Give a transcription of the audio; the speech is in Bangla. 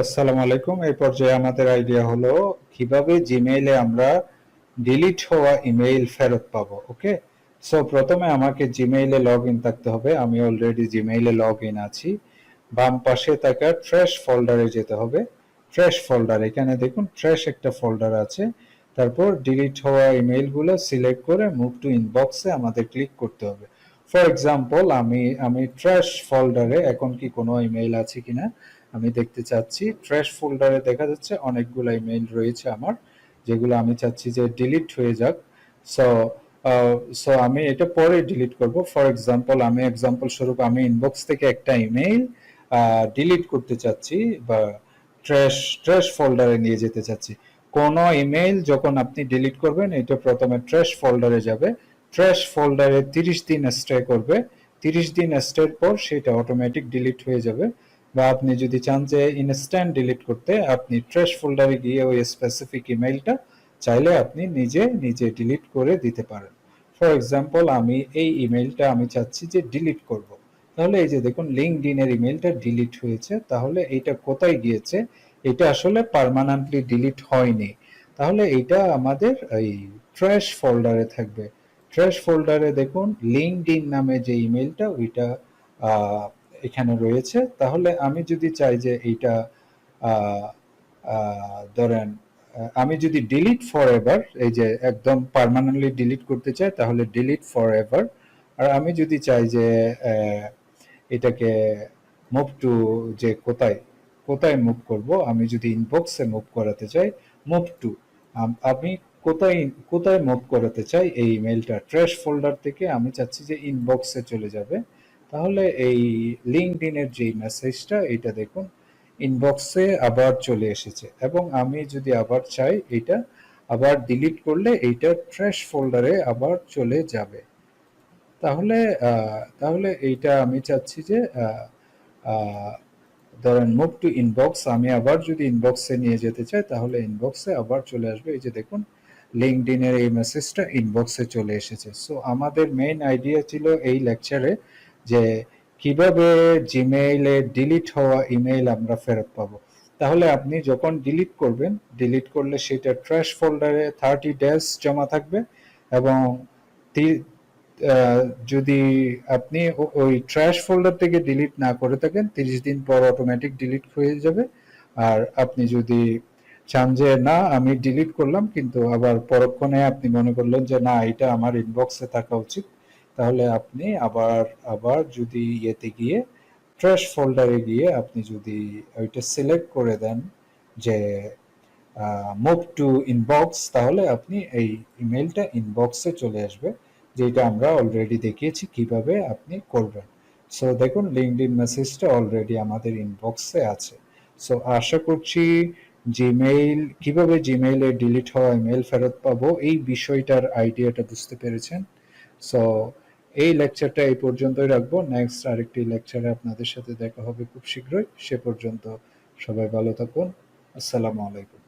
আসসালামু আলাইকুম। এই পর্যায়ে আমাদের আইডিয়া হলো কীভাবে জিমেইলে আমরা ডিলিট হওয়া ইমেইল ফেরত পাবো ওকে সো প্রথমে আমাকে জিমেইলে লগ ইন থাকতে হবে। আমি অলরেডি জিমেইলে লগ ইন আছি। বাম পাশে থাকা ট্র্যাশ ফোল্ডারে যেতে হবে। ট্র্যাশ ফোল্ডার এখানে দেখুন ট্র্যাশ একটা ফোল্ডার আছে। তারপর ডিলিট হওয়া ইমেইলগুলো সিলেক্ট করে মুভ টু ইনবক্সে আমাদের ক্লিক করতে হবে। ফর এক্সাম্পল আমি আমি ট্র্যাশ ফোল্ডারে এখন কি কোনো ইমেইল আছে কিনা আমি দেখতে চাচ্ছি। ট্র্যাশ ফোল্ডারে দেখা যাচ্ছে অনেকগুলো ইমেইল রয়েছে আমার, যেগুলো আমি চাচ্ছি যে ডিলিট হয়ে যাক। সো সো আমি এটা পরে ডিলিট করব। ফর এক্সাম্পল আমি এক্সাম্পল স্বরূপ আমি ইনবক্স থেকে একটা ইমেইল ডিলিট করতে চাচ্ছি বা ট্র্যাশ ট্র্যাশ ফোল্ডারে নিয়ে যেতে চাচ্ছি। কোনো ইমেইল যখন আপনি ডিলিট করবেন, এটা প্রথমে ট্র্যাশ ফোল্ডারে যাবে। ট্র্যাশ ফোল্ডারে তিরিশ দিন স্টে করবে। তিরিশ দিন স্টের পর সেটা অটোমেটিক ডিলিট হয়ে যাবে। বা আপনি যদি চান যে ইনস্ট্যান্ট ডিলিট করতে, আপনি ট্র্যাশ ফোল্ডারে গিয়ে ওই স্পেসিফিক ইমেইলটা চাইলে আপনি নিজে নিজে ডিলিট করে দিতে পারেন। ফর এক্সাম্পল আমি এই ইমেইলটা আমি চাচ্ছি যে ডিলিট করব। তাহলে এই যে দেখুন লিঙ্কড ইনের ইমেইলটা ডিলিট হয়েছে। তাহলে এইটা কোথায় গিয়েছে? এটা আসলে পারমানেন্টলি ডিলিট হয়নি। তাহলে এটা আমাদের এই ট্র্যাশ ফোল্ডারে থাকবে। ট্র্যাশ ফোল্ডারে দেখুন লিঙ্কড ইন নামে যে ইমেলটা ওইটা এখানে রয়েছে। তাহলে আমি যদি চাই যে এইটা ধরেন, আমি যদি ডিলিট ফর এভার এই যে একদম পারমানেন্টলি ডিলিট করতে চাই, তাহলে ডিলিট ফর এভার আর আমি যদি চাই যে এটাকে মুভ টু যে কোথায় কোথায় মুভ করব, আমি যদি ইনবক্সে মুভ করাতে চাই মুভ টু আমি কোথায় কোথায় মুভ করাতে চাই? এই ইমেলটা ট্র্যাশ ফোল্ডার থেকে আমি চাচ্ছি যে ইনবক্সে চলে যাবে। তাহলে এই লিঙ্কড ইনের যে মেসেজটা এটা দেখুন ইনবক্সে আবার চলে এসেছে। এবং আমি যদি আবার চাই, এটা আবার ডিলিট করলে এইটা ট্র্যাশ ফোল্ডারে আবার চলে যাবে। তাহলে তাহলে এইটা আমি চাচ্ছি যে ধরেন মুভ টু ইনবক্স আমি আবার যদি ইনবক্সে নিয়ে যেতে চাই, তাহলে ইনবক্সে আবার চলে আসবে। এই যে দেখুন লিঙ্কডিনের এই মেসেজটা ইনবক্সে চলে এসেছে। সো আমাদের মেইন আইডিয়া ছিল এই লেকচারে যে, কীভাবে জিমেইলে ডিলিট হওয়া ইমেইল আমরা ফেরত পাবো। তাহলে আপনি যখন ডিলিট করবেন ডিলিট করলে সেটা ট্র্যাশ ফোল্ডারে থার্টি ডেজ জমা থাকবে এবং যদি আপনি ওই ট্র্যাশ ফোল্ডার থেকে ডিলিট না করে থাকেন, তিরিশ দিন পর অটোমেটিক ডিলিট হয়ে যাবে। আর আপনি যদি চান যে, না, আমি ডিলিট করলাম, কিন্তু আবার পরক্ষণে আপনি মনে করলেন যে, না, এটা আমার ইনবক্সে থাকা উচিত, তাহলে আপনি আবার আবার যদি ইয়েতে গিয়ে ট্র্যাশ ফোল্ডারে গিয়ে আপনি যদি ওইটা সিলেক্ট করে দেন যে মুভ টু ইনবক্স তাহলে আপনি এই ইমেলটা ইনবক্সে চলে আসবে, যেটা আমরা অলরেডি দেখিয়েছি কীভাবে আপনি করবেন। সো দেখুন লিঙ্কড ইন মেসেজটা অলরেডি আমাদের ইনবক্সে আছে। সো আশা করছি জিমেইল কীভাবে জিমেইলে ডিলিট হওয়া ইমেল ফেরত পাবো, এই বিষয়টার আইডিয়াটা বুঝতে পেরেছেন? সো এই লেকচারটা এই পর্যন্তই রাখব। নেক্সট আরেকটি লেকচারে আপনাদের সাথে দেখা হবে খুব শীঘ্রই। সে পর্যন্ত সবাই ভালো থাকুন। আসসালামু আলাইকুম।